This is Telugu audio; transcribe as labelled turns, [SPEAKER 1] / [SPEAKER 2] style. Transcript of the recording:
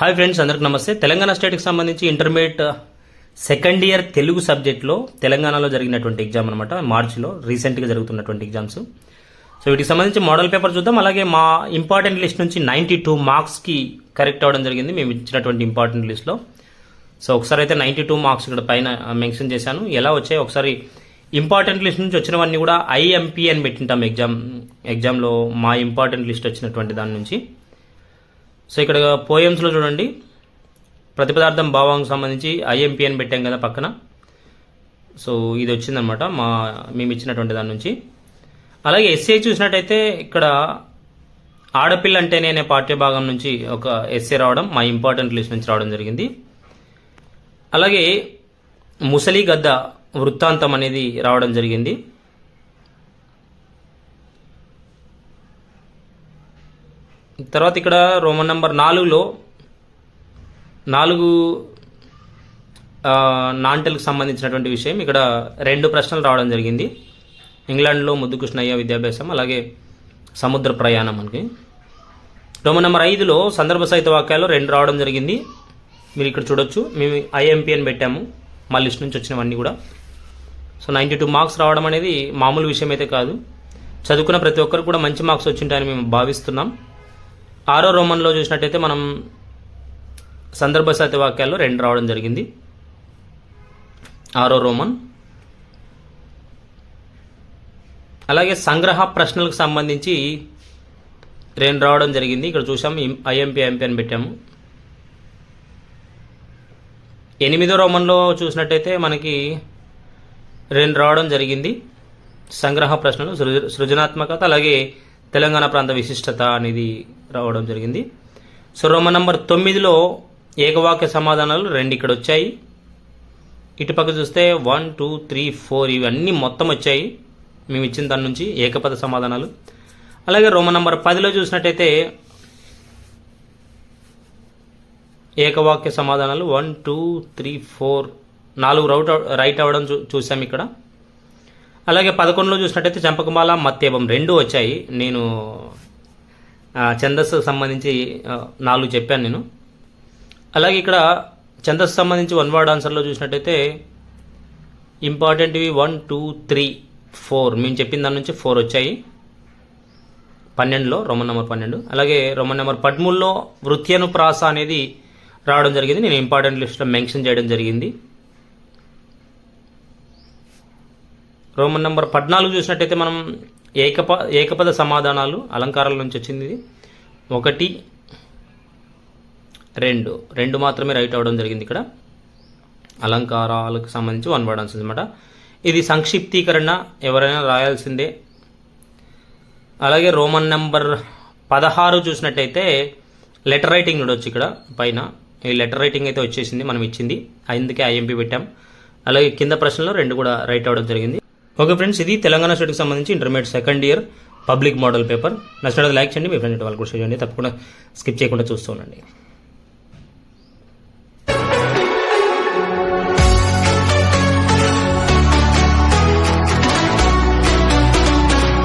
[SPEAKER 1] హాయ్ ఫ్రెండ్స్ అందరికి నమస్తే. తెలంగాణ స్టేట్కి సంబంధించి ఇంటర్మీడియట్ సెకండ్ ఇయర్ తెలుగు సబ్జెక్ట్లో తెలంగాణలో జరిగినటువంటి ఎగ్జామ్ అనమాట మార్చిలో రీసెంట్గా జరుగుతున్నటువంటి ఎగ్జామ్స్ సో వీటికి సంబంధించి మోడల్ పేపర్ చూద్దాం. అలాగే మా ఇంపార్టెంట్ లిస్ట్ నుంచి నైంటీ టూ మార్క్స్కి కరెక్ట్ అవ్వడం జరిగింది. మేము ఇచ్చినటువంటి ఇంపార్టెంట్ లిస్ట్లో సో ఒకసారి అయితే నైంటీ టూ మార్క్స్ ఇక్కడ పైన uh, మెన్షన్ చేశాను. ఎలా వచ్చాయి? ఒకసారి ఇంపార్టెంట్ లిస్ట్ నుంచి వచ్చినవన్నీ కూడా ఐఎంపీ అని పెట్టింటాం ఎగ్జామ్ ఎగ్జామ్లో మా ఇంపార్టెంట్ లిస్ట్ వచ్చినటువంటి దాని నుంచి. సో ఇక్కడ పోయమ్స్లో చూడండి. ప్రతిపదార్థం భావానికి సంబంధించి ఐఎంపీ అని పెట్టాం కదా పక్కన. సో ఇది వచ్చిందనమాట మా మేము ఇచ్చినటువంటి దాని నుంచి. అలాగే ఎస్ఏ చూసినట్టయితే ఇక్కడ ఆడపిల్ల అంటేనే అనే పాఠ్య భాగం నుంచి ఒక ఎస్ఏ రావడం మా ఇంపార్టెంట్ లిస్ట్ నుంచి రావడం జరిగింది. అలాగే ముసలి గద్ద వృత్తాంతం అనేది రావడం జరిగింది. తర్వాత ఇక్కడ రోమన్ నంబర్ నాలుగులో నాలుగు నాంటెల్కు నాంటెల్కి సంబంధించినటువంటి విషయం. ఇక్కడ రెండు ప్రశ్నలు రావడం జరిగింది. ఇంగ్లాండ్లో ముద్దుకృష్ణయ్య విద్యాభ్యాసం అలాగే సముద్ర ప్రయాణం మనకి రోమన్ నెంబర్ ఐదులో సందర్భ సహిత వాక్యాలు రెండు రావడం జరిగింది. మీరు ఇక్కడ చూడొచ్చు. మేము ఐఎంపీ అని పెట్టాము. మా లిస్ట్ నుంచి వచ్చినవన్నీ కూడా. సో నైంటీ టూ మార్క్స్ రావడం అనేది మామూలు విషయం అయితే కాదు. చదువుకున్న ప్రతి ఒక్కరు కూడా మంచి మార్క్స్ వచ్చింటాయని మేము భావిస్తున్నాం. ఆరో రోమన్లో చూసినట్టయితే మనం సందర్భ వాక్యాల్లో రెండు రావడం జరిగింది. ఆరో రోమన్. అలాగే సంగ్రహ ప్రశ్నలకు సంబంధించి రెండు రావడం జరిగింది. ఇక్కడ చూసాం ఐఎంపీ ఐఎంపీ అని పెట్టాము. ఎనిమిదో రోమన్లో చూసినట్టయితే మనకి రెండు రావడం జరిగింది. సంగ్రహ ప్రశ్నలు సృజ సృజనాత్మకత అలాగే తెలంగాణ ప్రాంత విశిష్టత అనేది రావడం జరిగింది. సో రోమన్ నంబర్ తొమ్మిదిలో ఏకవాక్య సమాధానాలు రెండు ఇక్కడ వచ్చాయి. ఇటుపక్క చూస్తే వన్ టూ త్రీ ఫోర్ ఇవన్నీ మొత్తం వచ్చాయి. మేము ఇచ్చిన దాని నుంచి ఏకపద సమాధానాలు. అలాగే రోమన్ నంబర్ పదిలో చూసినట్టయితే ఏకవాక్య సమాధానాలు వన్ టూ త్రీ ఫోర్ నాలుగు రౌట్ రైట్ అవ్వడం చూ చూసాం ఇక్కడ. అలాగే పదకొండులో చూసినట్టయితే చంపకమాల మత్తేబం రెండు వచ్చాయి. నేను ఛందస్సు సంబంధించి నాలుగు చెప్పాను నేను. అలాగే ఇక్కడ ఛందస్సు సంబంధించి వన్ వర్డ్ ఆన్సర్లో చూసినట్టయితే ఇంపార్టెంట్వి వన్ టూ త్రీ ఫోర్. మేము చెప్పిన దాని నుంచి ఫోర్ వచ్చాయి. పన్నెండులో రోమన్ నెంబర్ పన్నెండు. అలాగే రోమన్ నెంబర్ పదమూడులో వృత్యనుప్రాస అనేది రావడం జరిగింది. నేను ఇంపార్టెంట్ లిస్ట్లో మెన్షన్ చేయడం జరిగింది. రోమన్ నెంబర్ పద్నాలుగు చూసినట్టయితే మనం ఏకప ఏకపద సమాధానాలు అలంకారాల నుంచి వచ్చింది ఒకటి రెండు. రెండు మాత్రమే రైట్ అవ్వడం జరిగింది ఇక్కడ. అలంకారాలకు సంబంధించి వన్ వర్డ్ ఆన్సర్ అనమాట ఇది సంక్షిప్తీకరణ ఎవరైనా రాయాల్సిందే. అలాగే రోమన్ నెంబర్ పదహారు చూసినట్టయితే లెటర్ రైటింగ్ ఉండొచ్చు ఇక్కడ పైన. ఈ లెటర్ రైటింగ్ అయితే వచ్చేసింది మనం ఇచ్చింది. అందుకే ఐఎంపీ పెట్టాం. అలాగే కింద ప్రశ్నలో రెండు కూడా రైట్ అవ్వడం జరిగింది. ఓకే ఫ్రెండ్స్ ఇది తెలంగాణ స్టేట్కి సంబంధించి intermediate second year public model paper నచ్చినట్టు లైక్ చేయండి మీ ఫ్రెండ్ వాళ్ళు కూడా చేయండి. తప్పకుండా స్కిప్ చేయకుండా చూస్తూ ఉండండి.